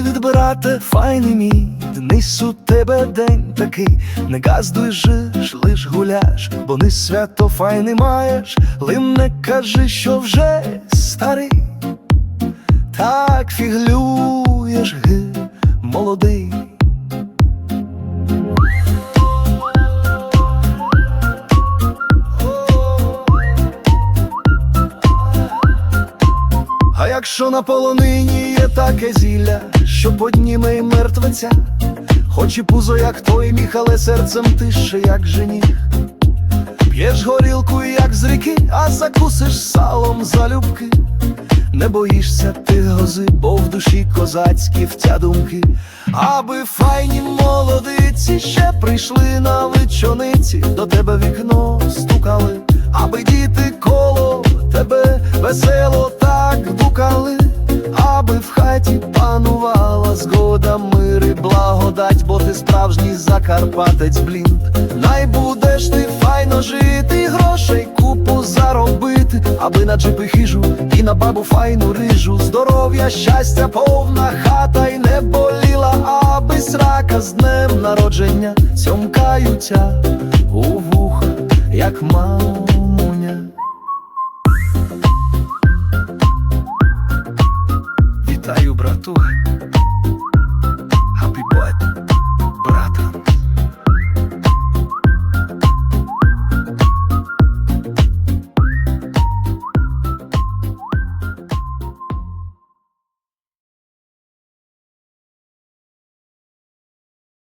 брате, файний мій, Денис у тебе день такий, не газдуй жиш, лиш гуляш, бо не свято файний маєш, лим не кажи, що вже старий, так фіглюєш А якщо на полонині є таке зілля, що подніме й мертвеця, хоч і пузо, як той міх, але серцем ти ще як жених. П'єш горілку, як з ріки, а закусиш салом залюбки. Не боїшся ти грози, бо в душі козацькі втя думки. Аби файні молодиці ще прийшли на вечониці, до тебе вікно стукали, аби діти коло тебе весело так дукали, аби в хаті панувала згода, мир і благодать, бо ти справжній закарпатець блін. Най будеш ти файно жити, грошей купу заробити, аби на джипи хижу і на бабу файну рижу. Здоров'я, щастя, повна хата й не боліла, аби срака з днем народження сьомкаються у вуха, як мамуня. broto Happy Boy